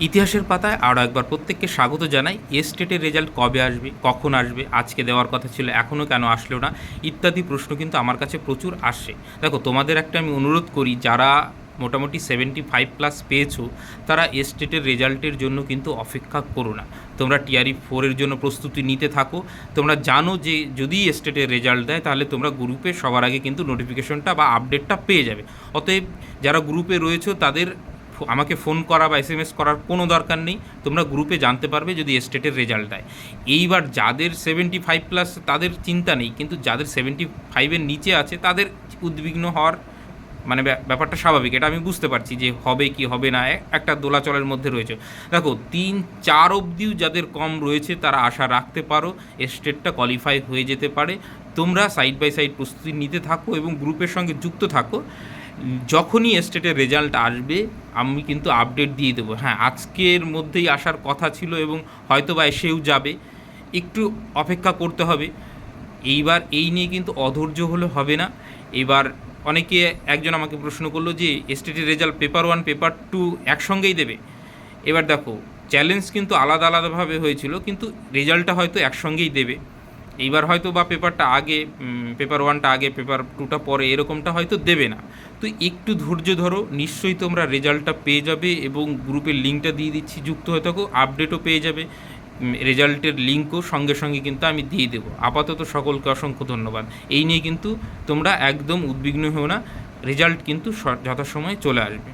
ইতিহাসের পাতায় আরও একবার প্রত্যেককে স্বাগত জানাই। এ স্টেটের রেজাল্ট কবে আসবে, কখন আসবে, আজকে দেওয়ার কথা ছিল, এখনও কেন আসলো না, ইত্যাদি প্রশ্ন কিন্তু আমার কাছে প্রচুর আসে। দেখো, তোমাদের একটা আমি অনুরোধ করি, যারা মোটামুটি সেভেন্টি ফাইভ প্লাস পেয়েছ, তারা এ স্টেটের রেজাল্টের জন্য কিন্তু অপেক্ষা করো না। তোমরা টিআরই ফোরের জন্য প্রস্তুতি নিতে থাকো। তোমরা জানো যে, যদি স্টেটের রেজাল্ট দেয়, তাহলে তোমরা গ্রুপে সবার আগে কিন্তু নোটিফিকেশনটা বা আপডেটটা পেয়ে যাবে। অতএব, যারা গ্রুপে রয়েছো, তাদের আমাকে ফোন করা বা এস এম এস করার কোনো দরকার নেই। তোমরা গ্রুপে জানতে পারবে যদি স্টেটের রেজাল্ট দেয়। এইবার যাদের সেভেন্টি ফাইভ প্লাস তাদের চিন্তা নেই, কিন্তু যাদের সেভেন্টি ফাইভের নিচে আছে, তাদের উদ্বিগ্ন হওয়ার মানে ব্যা- ব্যাপারটা স্বাভাবিক, এটা আমি বুঝতে পারছি যে হবে কি হবে না একটা দোলাচলের মধ্যে রয়েছে। দেখো, তিন চার অবধিও যাদের কম রয়েছে তারা আশা রাখতে পারো স্টেটটা কোয়ালিফাই হয়ে যেতে পারে। তোমরা সাইড বাই সাইড প্রস্তুতি নিতে থাকো এবং গ্রুপের সঙ্গে যুক্ত থাকো। যখনই স্টেটের রেজাল্ট আসবে, আমি কিন্তু আপডেট দিয়ে দেবো। হ্যাঁ আজকের মধ্যেই আসার কথা ছিল এবং হয়তো বা এসেও যাবে। একটু অপেক্ষা করতে হবে। এইবার এই নিয়ে কিন্তু অধৈর্য হলে হবে না। এবার অনেকে একজন আমাকে প্রশ্ন করল যে স্টেটের result paper one paper two একসঙ্গেই দেবে। এবার দেখো চ্যালেঞ্জ কিন্তু আলাদা আলাদাভাবে হয়েছিল, কিন্তু রেজাল্টটা হয়তো একসঙ্গেই দেবে। এইবার হয়তো বা পেপারটা আগে পেপার ওয়ানটা আগে পেপার টুটা পরে এরকমটা হয়তো দেবে না। তো একটু ধৈর্য ধরো, নিশ্চয়ই তোমরা রেজাল্টটা পেয়ে যাবে এবং গ্রুপের লিঙ্কটা দিয়ে দিচ্ছি, যুক্ত হয়ে থাকো আপডেটও পেয়ে যাবে। রেজাল্টের লিঙ্কও সঙ্গে সঙ্গে কিন্তু আমি দিয়ে দেবো। আপাতত সকলকে অসংখ্য ধন্যবাদ। এই নিয়ে কিন্তু তোমরা একদম উদ্বিগ্ন হও না। রেজাল্ট কিন্তু যথাসময়ে চলে আসবে।